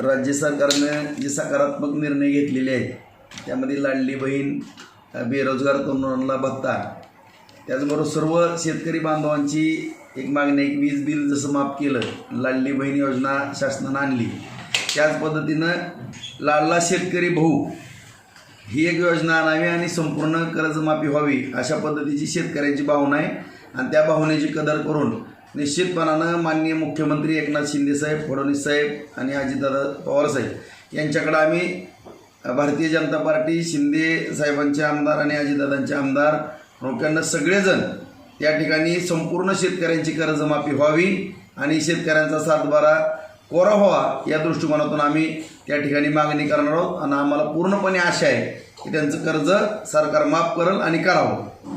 राज्य सरकारनं जे सकारात्मक निर्णय घेतलेले आहेत त्यामध्ये लाडली बहीण बेरोजगार तरुणांना भत्ता त्याचबरोबर सर्व शेतकरी बांधवांची एक मागणी एक वीज बिल जसं माफ केलं लाडली बहीण योजना शासनानं आणली. त्याच पद्धतीनं लाडला शेतकरी भाऊ ही एक योजना आणावी आणि संपूर्ण कर्जमाफी व्हावी अशा पद्धतीची शेतकऱ्यांची भावना आहे. आणि त्या भावनेची कदर करून निश्चितपणानं माननीय मुख्यमंत्री एकनाथ शिंदेसाहेब फडणवीस साहेब आणि अजितदादा पवारसाहेब यांच्याकडं आम्ही भारतीय जनता पार्टी शिंदे साहेबांचे आमदार आणि अजितदादांचे आमदार लोकांना सगळेजण या ठिकाणी संपूर्ण शेतकऱ्यांची कर्जमाफी व्हावी आणि शेतकऱ्यांचा सातबारा कोरा व्हावा या दृष्टिकोनातून आम्ही त्या ठिकाणी मागणी करणार आहोत. आणि आम्हाला पूर्णपणे आशा आहे की त्यांचं कर्ज सरकार माफ करेल आणि करावं.